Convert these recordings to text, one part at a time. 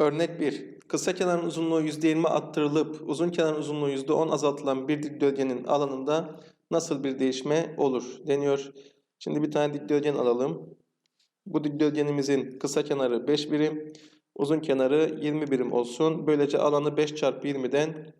Örnek 1. Kısa kenarın uzunluğu %20 arttırılıp uzun kenarın uzunluğu %10 azaltılan bir dikdörtgenin alanında nasıl bir değişme olur deniyor. Şimdi bir tane dikdörtgen alalım. Bu dikdörtgenimizin kısa kenarı 5 birim, uzun kenarı 20 birim olsun. Böylece alanı 5 çarpı 20'den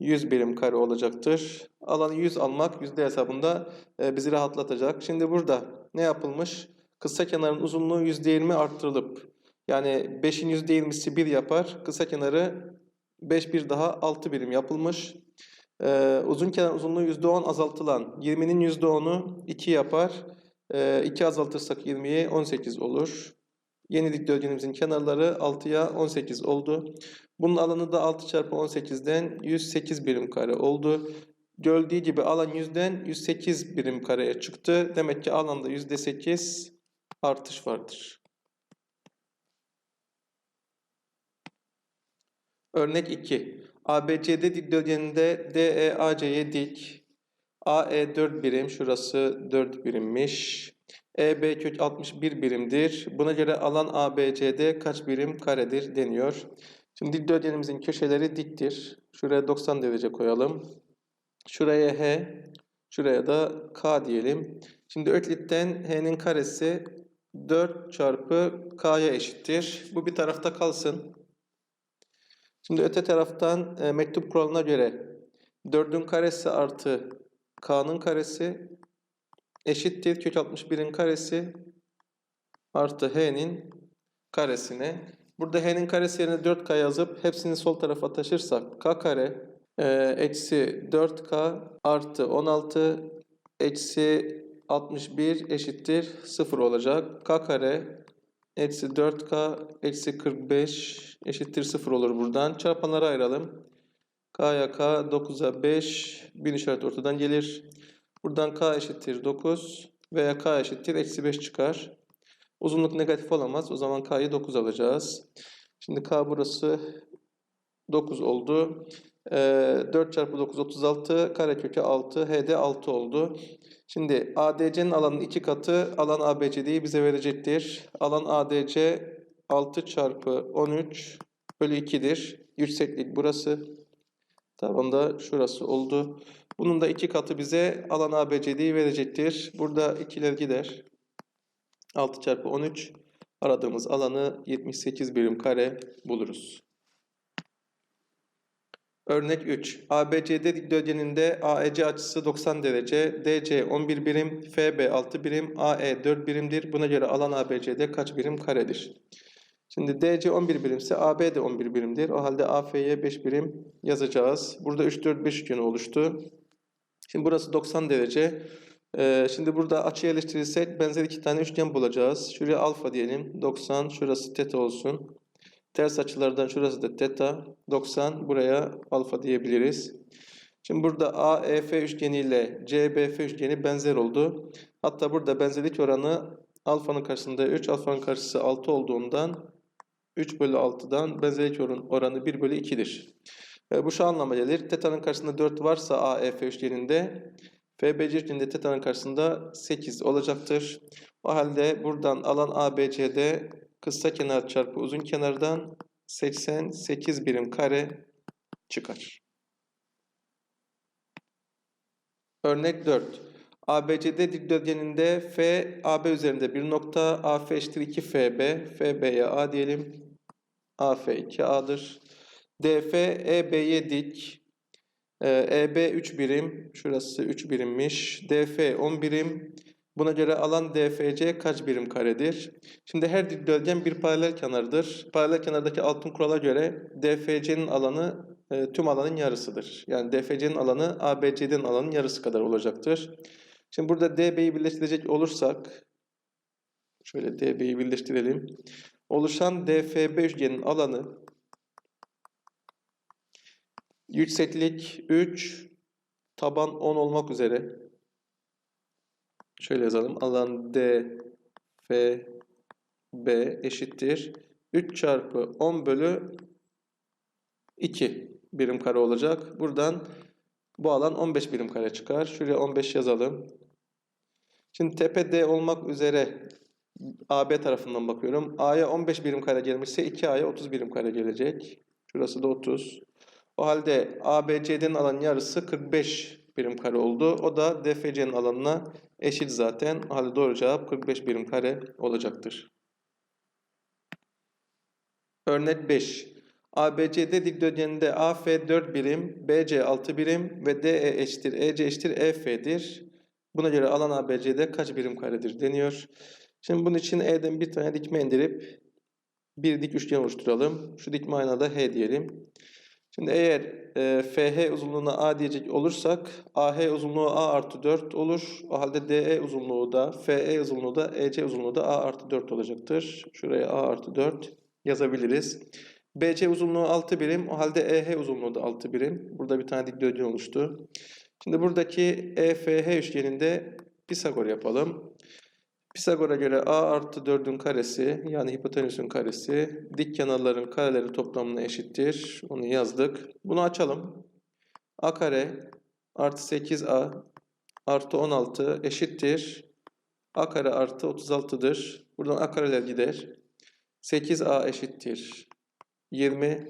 100 birim kare olacaktır. Alanı 100 almak yüzde hesabında e, bizi rahatlatacak. Şimdi burada ne yapılmış? Kısa kenarın uzunluğu %20 arttırılıp yani 5'in %20'si 1 yapar. Kısa kenarı 5 bir daha 6 birim yapılmış. Ee, uzun kenar uzunluğu %10 azaltılan 20'nin %10'u 2 yapar. Ee, 2 azaltırsak 20'ye 18 olur. Yeni dikdörtgenimizin kenarları 6'ya 18 oldu. Bunun alanı da 6 çarpı 18'den 108 birim kare oldu. Gördüğü gibi alan 100'den 108 birim kareye çıktı. Demek ki alanda %8 artış vardır. Örnek 2. ABCD dikdörtgeninde DEAC'ye dik. AE 4 birim, şurası 4 birimmiş. EB kök 61 birimdir. Buna göre alan ABCD kaç birim karedir deniyor. Şimdi dikdörtgenimizin köşeleri diktir. Şuraya 90 derece koyalım. Şuraya H, şuraya da K diyelim. Şimdi Öklit'ten H'nin karesi 4 çarpı K'ya eşittir. Bu bir tarafta kalsın. Şimdi öte taraftan e, mektup kuralına göre 4'ün karesi artı k'nın karesi eşittir kök 61'in karesi artı h'nin karesine. Burada h'nin karesi yerine 4k yazıp hepsini sol tarafa taşırsak k kare e, eksi 4k artı 16 eksi 61 eşittir 0 olacak. k kare Eksi 4K eksi 45 eşittir 0 olur buradan. Çarpanları ayıralım. K'ya K, 9'a 5. Bin işaret ortadan gelir. Buradan K eşittir 9 veya K eşittir eksi 5 çıkar. Uzunluk negatif olamaz. O zaman K'yı 9 alacağız. Şimdi K burası 9 oldu. Ee, 4 çarpı 9 36 karekökü 6 H'de 6 oldu. Şimdi ADC'nin alanın 2 katı alan ABCD'yi bize verecektir. Alan ADC 6 çarpı 13 bölü 2'dir. Yükseklik burası. Tamam da şurası oldu. Bunun da 2 katı bize alan ABCD'yi verecektir. Burada ikiler gider. 6 çarpı 13 aradığımız alanı 78 birim kare buluruz. Örnek 3. ABCD dikdörtgeninde AEC açısı 90 derece, DC 11 birim, FB 6 birim, AE 4 birimdir. Buna göre alan ABCD kaç birim karedir? Şimdi DC 11 birimse AB de 11 birimdir. O halde AF'ye 5 birim yazacağız. Burada 3, 4, 5 üçgeni oluştu. Şimdi burası 90 derece. Ee, şimdi burada açı yerleştirirsek benzer iki tane üçgen bulacağız. Şuraya alfa diyelim. 90, şurası teta olsun. Ters açılardan şurası da teta 90 buraya alfa diyebiliriz. Şimdi burada AEF üçgeni ile CBF üçgeni benzer oldu. Hatta burada benzerlik oranı alfanın karşısında 3, alfanın karşısı 6 olduğundan 3 bölü 6'dan benzerlik oranı 1 bölü 2'dir. E, bu şu anlama gelir. Teta'nın karşısında 4 varsa AEF üçgeninde FBC üçgeninde teta'nın karşısında 8 olacaktır. O halde buradan alan ABCD kısa kenar çarpı uzun kenardan 88 birim kare çıkar. Örnek 4. ABCD dikdörtgeninde F, AB üzerinde bir nokta, AF eşittir 2 FB, FB'ye A diyelim. AF 2A'dır. DF, EB'ye dik. EB 3 birim, şurası 3 birimmiş. DF 10 birim, Buna göre alan DFC kaç birim karedir? Şimdi her dikdörtgen bir paralel kenardır. Paralel kenardaki altın kurala göre DFC'nin alanı e, tüm alanın yarısıdır. Yani DFC'nin alanı ABC'nin alanın yarısı kadar olacaktır. Şimdi burada DB'yi birleştirecek olursak şöyle DB'yi birleştirelim. Oluşan DFB üçgenin alanı yükseklik 3 taban 10 olmak üzere Şöyle yazalım. Alan D, F, B eşittir. 3 çarpı 10 bölü 2 birim kare olacak. Buradan bu alan 15 birim kare çıkar. Şuraya 15 yazalım. Şimdi tepe D olmak üzere AB tarafından bakıyorum. A'ya 15 birim kare gelmişse 2A'ya 30 birim kare gelecek. Şurası da 30. O halde ABC'nin alanın yarısı 45 birim kare oldu. O da DFC'nin alanına eşit zaten. O halde doğru cevap 45 birim kare olacaktır. Örnek 5. ABCD dikdörtgeninde AF 4 birim, BC 6 birim ve DE eşittir EC eşittir EF'dir. Buna göre alan ABC'de kaç birim karedir deniyor. Şimdi bunun için E'den bir tane dikme indirip bir dik üçgen oluşturalım. Şu dikme aynada da H diyelim. Şimdi eğer e, FH uzunluğuna A diyecek olursak AH uzunluğu A artı 4 olur. O halde DE uzunluğu da FE uzunluğu da EC uzunluğu da A artı 4 olacaktır. Şuraya A artı 4 yazabiliriz. BC uzunluğu 6 birim. O halde EH uzunluğu da 6 birim. Burada bir tane dikdörtgen oluştu. Şimdi buradaki EFH üçgeninde Pisagor yapalım. Pisagor'a göre A artı 4'ün karesi yani hipotenüsün karesi dik kenarların kareleri toplamına eşittir. Onu yazdık. Bunu açalım. A kare artı 8A artı 16 eşittir. A kare artı 36'dır. Buradan A kareler gider. 8A eşittir. 20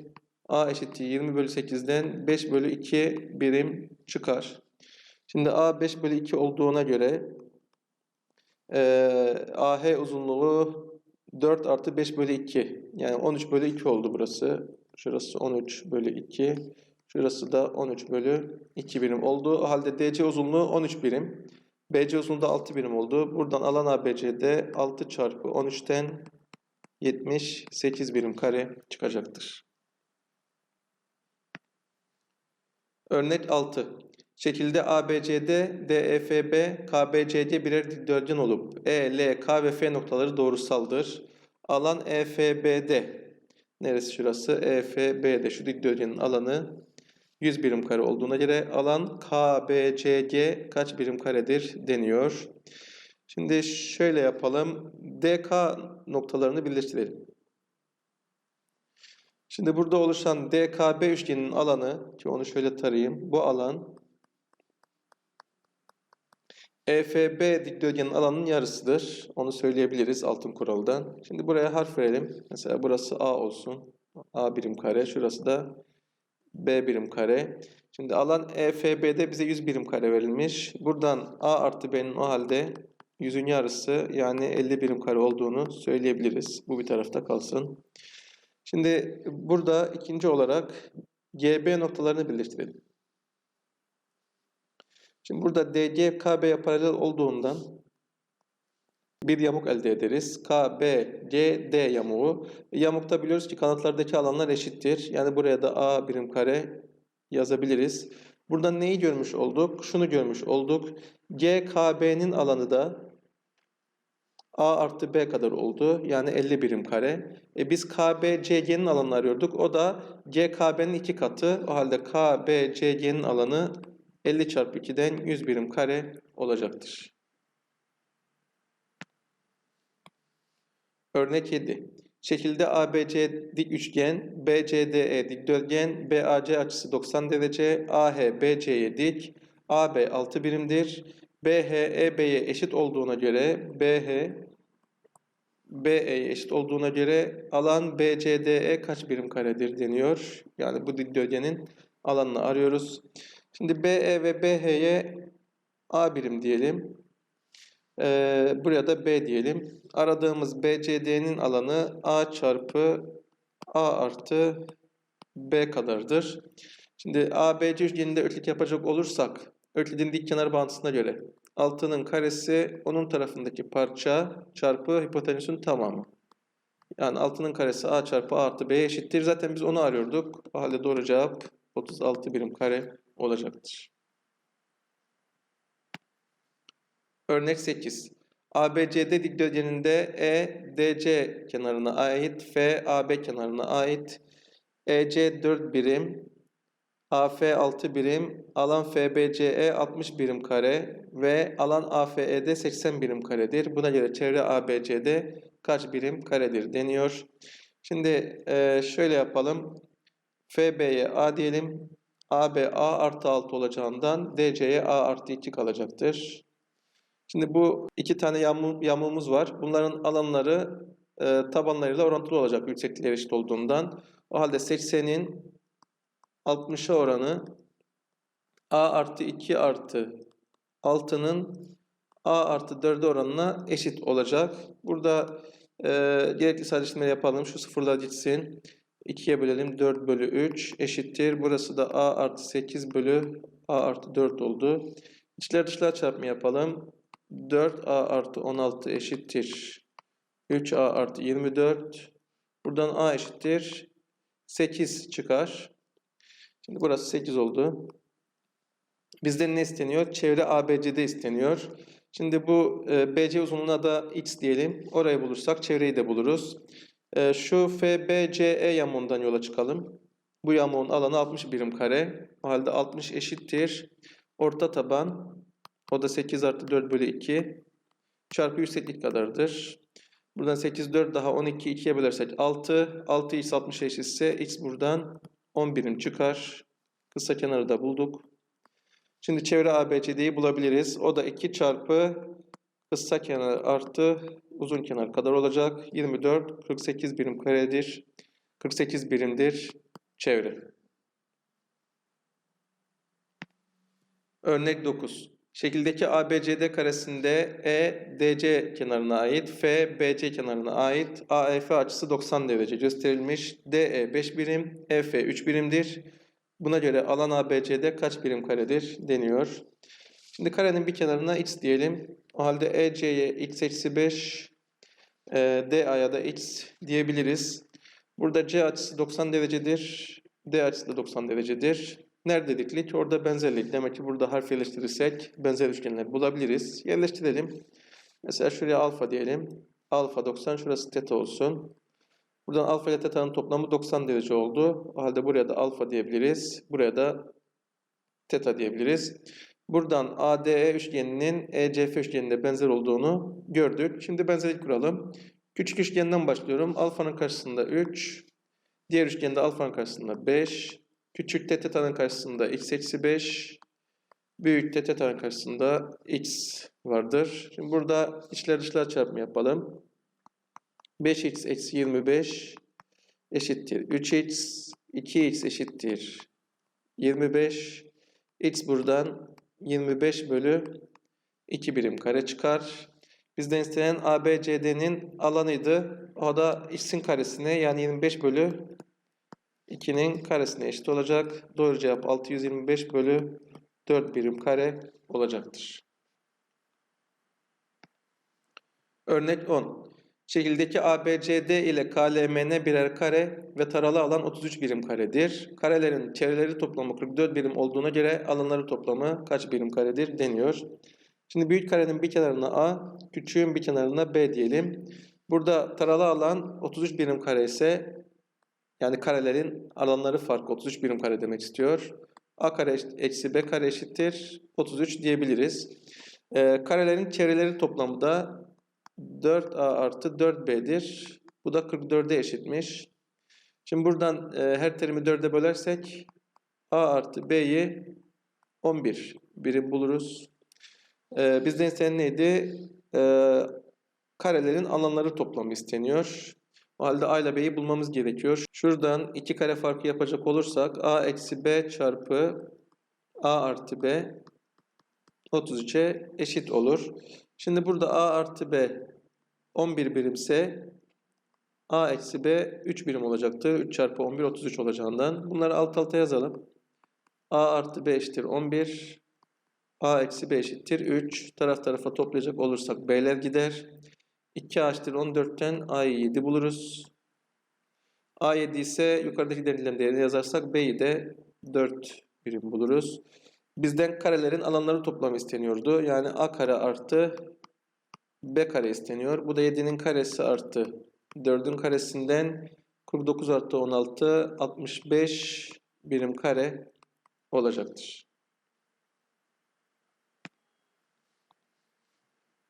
A eşittir 20 bölü 8'den 5 bölü 2 birim çıkar. Şimdi A 5 bölü 2 olduğuna göre ee, AH uzunluğu 4 artı 5 bölü 2. Yani 13 bölü 2 oldu burası. Şurası 13 bölü 2. Şurası da 13 bölü 2 birim oldu. O halde DC uzunluğu 13 birim. BC uzunluğu da 6 birim oldu. Buradan alan ABC'de 6 çarpı 13'ten 78 birim kare çıkacaktır. Örnek 6. Şekilde ABCD, DEFB, KBCD birer dikdörtgen olup E, L, K ve F noktaları doğrusaldır. Alan EFBD. Neresi şurası? EFBD. Şu dikdörtgenin alanı 100 birim kare olduğuna göre alan KBCG kaç birim karedir deniyor. Şimdi şöyle yapalım. DK noktalarını birleştirelim. Şimdi burada oluşan DKB üçgeninin alanı, ki onu şöyle tarayayım. Bu alan EFB dikdörtgenin alanının yarısıdır. Onu söyleyebiliriz altın kuraldan. Şimdi buraya harf verelim. Mesela burası A olsun. A birim kare. Şurası da B birim kare. Şimdi alan EFB'de bize 100 birim kare verilmiş. Buradan A artı B'nin o halde 100'ün yarısı yani 50 birim kare olduğunu söyleyebiliriz. Bu bir tarafta kalsın. Şimdi burada ikinci olarak GB noktalarını birleştirelim. Şimdi burada DG KB'ye paralel olduğundan bir yamuk elde ederiz. G, D yamuğu. Yamukta biliyoruz ki kanatlardaki alanlar eşittir. Yani buraya da A birim kare yazabiliriz. Burada neyi görmüş olduk? Şunu görmüş olduk. GKB'nin alanı da A artı B kadar oldu. Yani 50 birim kare. E biz KBCG'nin alanını arıyorduk. O da GKB'nin iki katı. O halde KBCG'nin alanı 50 çarpı 2'den 100 birim kare olacaktır. Örnek 7. Şekilde ABC dik üçgen, BCDE dikdörtgen, BAC açısı 90 derece, AH BC'ye dik, AB 6 birimdir. BH EB'ye eşit olduğuna göre BH BE'ye eşit olduğuna göre alan BCDE kaç birim karedir deniyor. Yani bu dikdörtgenin alanını arıyoruz. Şimdi BE ve BH'ye A birim diyelim. Ee, buraya da B diyelim. Aradığımız BCD'nin alanı A çarpı A artı B kadardır. Şimdi ABC üçgeninde öklit yapacak olursak öklitin dik kenar bağıntısına göre altının karesi onun tarafındaki parça çarpı hipotenüsün tamamı. Yani altının karesi A çarpı A artı B eşittir. Zaten biz onu arıyorduk. O halde doğru cevap 36 birim kare olacaktır. Örnek 8. ABCD dikdörtgeninde E, DC kenarına ait, F, AB kenarına ait, EC 4 birim, AF 6 birim, alan FBCE 60 birim kare ve alan AFE'de 80 birim karedir. Buna göre çevre ABC'de kaç birim karedir deniyor. Şimdi şöyle yapalım. FB'ye A diyelim. AB A artı 6 olacağından DC'ye A artı 2 kalacaktır. Şimdi bu iki tane yamu, yamuğumuz var. Bunların alanları e, tabanlarıyla orantılı olacak yükseklikleri eşit olduğundan. O halde 80'in 60'a oranı a artı 2 artı 6'nın a artı 4'e oranına eşit olacak. Burada e, gerekli sadeleştirmeleri yapalım. Şu sıfırlar gitsin. 2'ye bölelim. 4 bölü 3 eşittir. Burası da a artı 8 bölü a artı 4 oldu. İçler dışlar çarpımı yapalım. 4a artı 16 eşittir. 3a artı 24. Buradan a eşittir. 8 çıkar. Şimdi burası 8 oldu. Bizden ne isteniyor? Çevre ABCD isteniyor. Şimdi bu e, BC uzunluğuna da x diyelim. Orayı bulursak çevreyi de buluruz. E, şu FBCE yamuğundan yola çıkalım. Bu yamuğun alanı 60 birim kare. O halde 60 eşittir. Orta taban. O da 8 artı 4 bölü 2. Çarpı yükseklik kadardır. Buradan 8, 4 daha 12, 2'ye bölersek 6. 6 x 60 eşitse x buradan 10 birim çıkar. Kısa kenarı da bulduk. Şimdi çevre ABCD'yi bulabiliriz. O da 2 çarpı kısa kenar artı uzun kenar kadar olacak. 24, 48 birim karedir. 48 birimdir çevre. Örnek 9. Şekildeki ABCD karesinde E DC kenarına ait, F BC kenarına ait, AEF açısı 90 derece gösterilmiş. DE 5 birim, EF 3 birimdir. Buna göre alan ABCD kaç birim karedir deniyor. Şimdi karenin bir kenarına x diyelim. O halde EC'ye x eksi 5, e, DA'ya da x diyebiliriz. Burada C açısı 90 derecedir. D açısı da 90 derecedir. Nerede diklik? Orada benzerlik. Demek ki burada harf yerleştirirsek benzer üçgenler bulabiliriz. Yerleştirelim. Mesela şuraya alfa diyelim. Alfa 90, şurası teta olsun. Buradan alfa ile teta'nın toplamı 90 derece oldu. O halde buraya da alfa diyebiliriz. Buraya da teta diyebiliriz. Buradan ADE üçgeninin ECF üçgenine benzer olduğunu gördük. Şimdi benzerlik kuralım. Küçük üçgenden başlıyorum. Alfanın karşısında 3. Diğer üçgende alfanın karşısında 5. Küçük t teta'nın karşısında x eksi 5. Büyük t teta'nın karşısında x vardır. Şimdi burada içler dışlar çarpımı yapalım. 5x eksi 25 eşittir 3x. 2x eşittir 25. x buradan 25 bölü 2 birim kare çıkar. Bizden istenen ABCD'nin alanıydı. O da x'in karesine yani 25 bölü 2'nin karesine eşit olacak. Doğru cevap 625 bölü 4 birim kare olacaktır. Örnek 10. Şekildeki ABCD ile KLMN birer kare ve taralı alan 33 birim karedir. Karelerin çevreleri toplamı 44 birim olduğuna göre alanları toplamı kaç birim karedir deniyor. Şimdi büyük karenin bir kenarına A, küçüğün bir kenarına B diyelim. Burada taralı alan 33 birim kare ise yani karelerin alanları farkı 33 birim kare demek istiyor. A kare eksi B kare eşittir 33 diyebiliriz. Ee, karelerin çevreleri toplamı da 4A artı 4B'dir. Bu da 44'e eşitmiş. Şimdi buradan e, her terimi 4'e bölersek A artı B'yi 11 birim buluruz. E, bizden istenen neydi? E, karelerin alanları toplamı isteniyor. O halde A ile B'yi bulmamız gerekiyor. Şuradan iki kare farkı yapacak olursak A eksi B çarpı A artı B 33'e eşit olur. Şimdi burada A artı B 11 birimse A eksi B 3 birim olacaktır. 3 çarpı 11 33 olacağından. Bunları alt alta yazalım. A artı B eşittir 11. A eksi B eşittir 3. Taraf tarafa toplayacak olursak B'ler gider. 2 A eşittir 14'ten A'yı 7 buluruz. A 7 ise yukarıdaki denilen değerini yazarsak B'yi de 4 birim buluruz. Bizden karelerin alanları toplamı isteniyordu. Yani A kare artı B kare isteniyor. Bu da 7'nin karesi artı 4'ün karesinden 49 artı 16 65 birim kare olacaktır.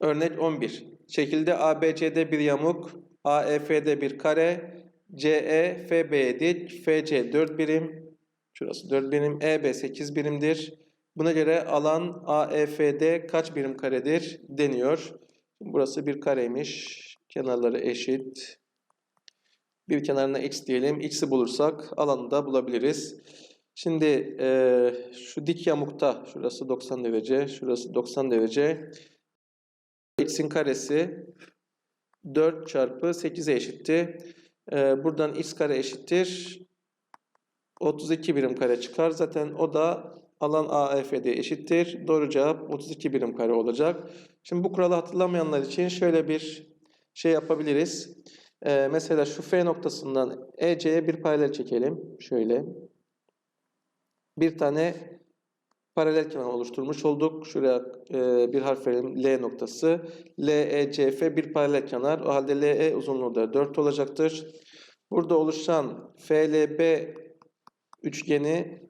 Örnek 11. Şekilde ABC'de bir yamuk, AEF'de bir kare, CE, FB'ye dik, FC 4 birim, şurası 4 birim, EB 8 birimdir. Buna göre alan AEF'de kaç birim karedir deniyor. Burası bir kareymiş. Kenarları eşit. Bir kenarına x diyelim. X'i bulursak alanı da bulabiliriz. Şimdi eee, şu dik yamukta şurası 90 derece, şurası 90 derece. X'in karesi 4 çarpı 8'e eşitti. Eee, buradan x kare eşittir. 32 birim kare çıkar. Zaten o da alan AEF'de eşittir. Doğru cevap 32 birim kare olacak. Şimdi bu kuralı hatırlamayanlar için şöyle bir şey yapabiliriz. Ee, mesela şu F noktasından EC'ye bir paralel çekelim. Şöyle. Bir tane paralel kenar oluşturmuş olduk. Şuraya e, bir harf verelim. L noktası. LECF bir paralel kenar. O halde LE uzunluğu da 4 olacaktır. Burada oluşan FLB üçgeni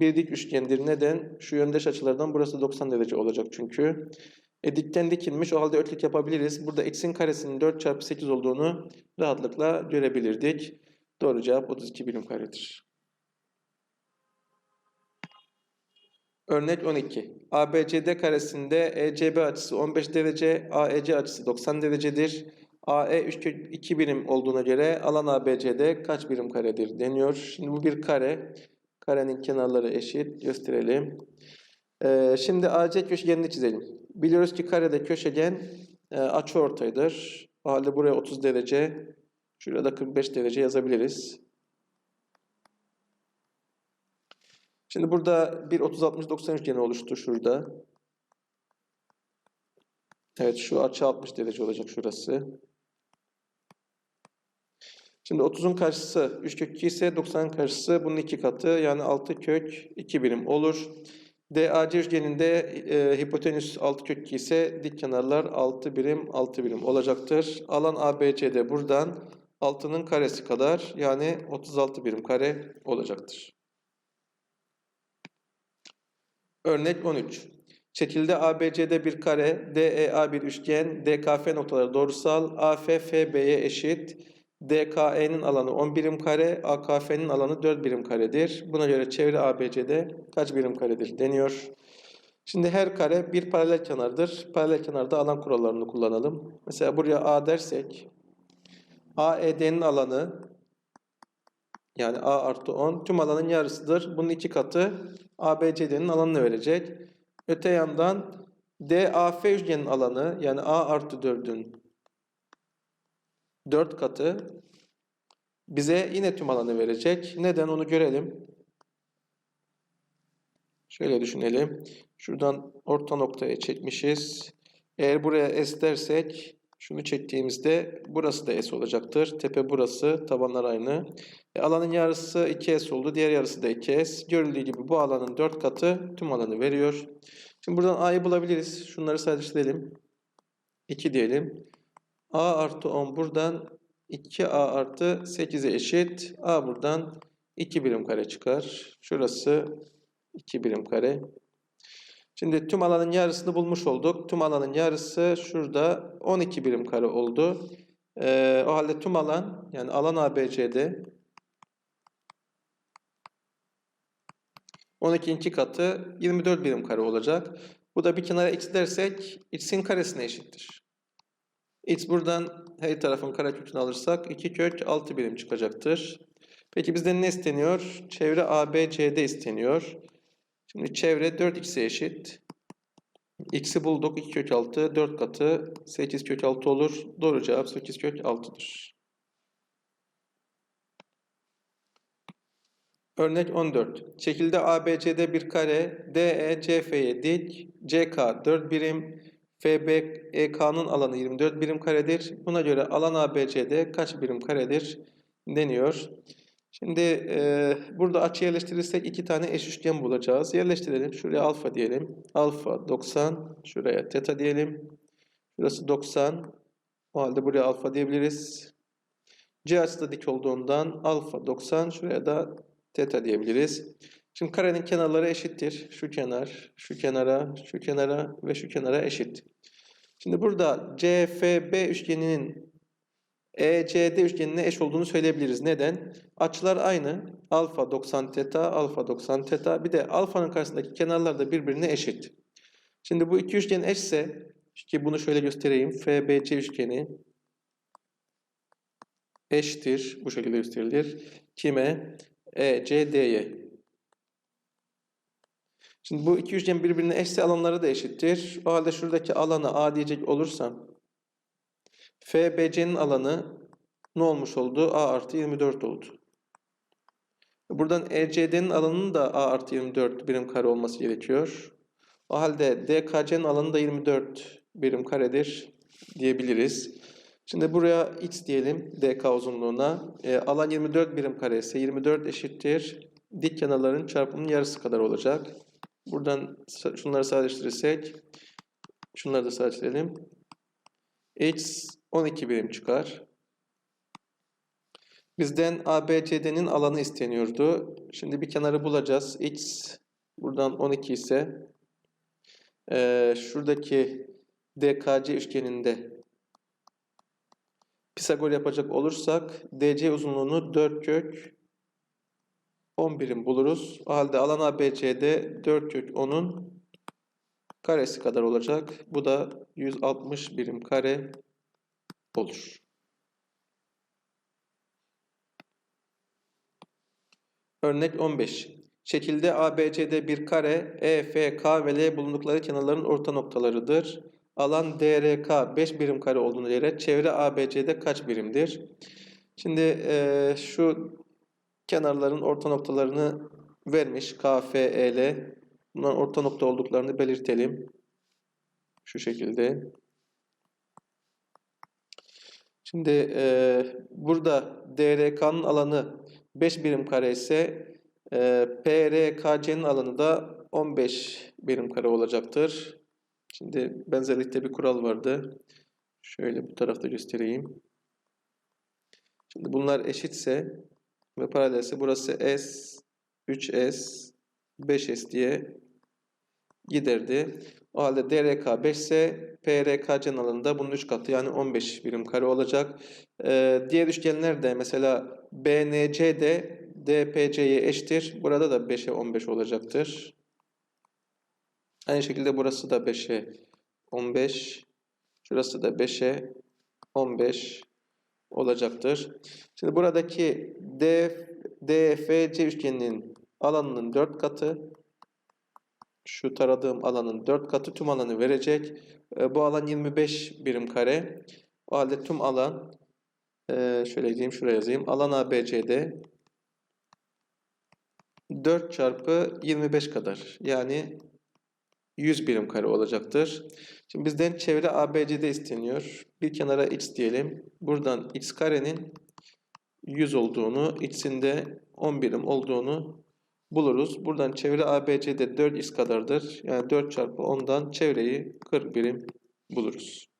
bir dik üçgendir. Neden? Şu yöndeş açılardan burası 90 derece olacak çünkü. E, dikten dikilmiş. O halde örtük yapabiliriz. Burada x'in karesinin 4 çarpı 8 olduğunu rahatlıkla görebilirdik. Doğru cevap 32 birim karedir. Örnek 12. ABCD karesinde ECB açısı 15 derece, AEC açısı 90 derecedir. AE 3 kök 2 birim olduğuna göre alan ABCD kaç birim karedir deniyor. Şimdi bu bir kare. Karenin kenarları eşit. Gösterelim. Ee, şimdi AC köşegenini çizelim. Biliyoruz ki karede köşegen e, açıortaydır. O halde buraya 30 derece, şuraya da 45 derece yazabiliriz. Şimdi burada bir 30-60-90 üçgeni oluştu şurada. Evet şu açı 60 derece olacak şurası. Şimdi 30'un karşısı 3 kök 2 ise 90'ın karşısı bunun iki katı yani 6 kök 2 birim olur. DAC üçgeninde e, hipotenüs 6 kök 2 ise dik kenarlar 6 birim 6 birim olacaktır. Alan ABCD buradan 6'nın karesi kadar yani 36 birim kare olacaktır. Örnek 13. Şekilde ABC'de bir kare, DEA bir üçgen, DKF noktaları doğrusal, AF FB'ye eşit, DKE'nin alanı 10 birim kare, AKF'nin alanı 4 birim karedir. Buna göre çevre ABC'de kaç birim karedir deniyor. Şimdi her kare bir paralel kenardır. Paralel kenarda alan kurallarını kullanalım. Mesela buraya A dersek, AED'nin alanı yani A artı 10 tüm alanın yarısıdır. Bunun iki katı ABCD'nin alanını verecek. Öte yandan DAF üçgenin alanı yani A artı 4'ün 4 katı bize yine tüm alanı verecek. Neden onu görelim. Şöyle düşünelim. Şuradan orta noktaya çekmişiz. Eğer buraya S dersek şunu çektiğimizde burası da S olacaktır. Tepe burası, tabanlar aynı. E, alanın yarısı 2S oldu. Diğer yarısı da 2S. Görüldüğü gibi bu alanın 4 katı tüm alanı veriyor. Şimdi buradan A'yı bulabiliriz. Şunları sadeleştirelim. 2 diyelim. A artı 10 buradan 2A artı 8'e eşit. A buradan 2 birim kare çıkar. Şurası 2 birim kare. Şimdi tüm alanın yarısını bulmuş olduk. Tüm alanın yarısı şurada 12 birim kare oldu. Ee, o halde tüm alan yani alan ABC'de 12 iki katı 24 birim kare olacak. Bu da bir kenara x dersek x'in karesine eşittir. X buradan her tarafın karekökünü alırsak 2 kök 6 birim çıkacaktır. Peki bizden ne isteniyor? Çevre ABCD isteniyor. Şimdi çevre 4x'e eşit. X'i bulduk. 2 kök 6. 4 katı 8 kök 6 olur. Doğru cevap 8 kök 6'dır. Örnek 14. Şekilde ABC'de bir kare, DE CF'ye dik, CK 4 birim, FB EK'nın alanı 24 birim karedir. Buna göre alan ABC'de kaç birim karedir deniyor. Şimdi e, burada açı yerleştirirsek iki tane eş üçgen bulacağız. Yerleştirelim. Şuraya alfa diyelim. Alfa 90. Şuraya teta diyelim. Şurası 90. O halde buraya alfa diyebiliriz. C açısı da dik olduğundan alfa 90. Şuraya da teta diyebiliriz. Şimdi karenin kenarları eşittir. Şu kenar, şu kenara, şu kenara ve şu kenara eşit. Şimdi burada CFB üçgeninin ECD üçgenine eş olduğunu söyleyebiliriz. Neden? Açılar aynı. Alfa 90 teta, alfa 90 teta. Bir de alfanın karşısındaki kenarlar da birbirine eşit. Şimdi bu iki üçgen eşse, ki bunu şöyle göstereyim. FBC üçgeni eşittir. Bu şekilde gösterilir. Kime? ECD'ye. Şimdi bu iki üçgen birbirine eşse alanları da eşittir. O halde şuradaki alana A diyecek olursam FBC'nin alanı ne olmuş oldu? A artı 24 oldu. Buradan ECD'nin alanının da A artı 24 birim kare olması gerekiyor. O halde DKC'nin alanı da 24 birim karedir diyebiliriz. Şimdi buraya x diyelim DK uzunluğuna. E, alan 24 birim kare ise 24 eşittir. Dik kenarların çarpımının yarısı kadar olacak. Buradan şunları sadeleştirirsek şunları da sadeleştirelim. x 12 birim çıkar. Bizden ABCD'nin alanı isteniyordu. Şimdi bir kenarı bulacağız. X buradan 12 ise eee, şuradaki DKC üçgeninde Pisagor yapacak olursak DC uzunluğunu 4 kök 10 birim buluruz. O halde alan ABC'de 4 kök 10'un karesi kadar olacak. Bu da 160 birim kare olur. Örnek 15. Şekilde ABCD bir kare, E, F, K ve L bulundukları kenarların orta noktalarıdır. Alan DRK 5 birim kare olduğuna göre çevre ABCD kaç birimdir? Şimdi eee, şu kenarların orta noktalarını vermiş. K, E. Bunların orta nokta olduklarını belirtelim. Şu şekilde. Şimdi eee, burada DRK'nın alanı 5 birim kare ise eee PRKC'nin alanı da 15 birim kare olacaktır. Şimdi benzerlikte bir kural vardı. Şöyle bu tarafta göstereyim. Şimdi bunlar eşitse ve paralelse burası S, 3S, 5S diye giderdi. O halde DRK 5 ise PRKC'nin alanında bunun 3 katı yani 15 birim kare olacak. Ee, diğer üçgenler de mesela BNC de DPC'ye eşittir. Burada da 5'e 15 olacaktır. Aynı şekilde burası da 5'e 15. Şurası da 5'e 15 olacaktır. Şimdi buradaki DFC üçgeninin alanının 4 katı şu taradığım alanın 4 katı tüm alanı verecek. E, bu alan 25 birim kare. O halde tüm alan e, şöyle diyeyim şuraya yazayım. Alan ABCD 4 çarpı 25 kadar. Yani 100 birim kare olacaktır. Şimdi bizden çevre ABCD isteniyor. Bir kenara x diyelim. Buradan x karenin 100 olduğunu, x'in de 10 birim olduğunu buluruz. Buradan çevre ABCD 4x kadardır. Yani 4 çarpı 10'dan çevreyi 40 birim buluruz.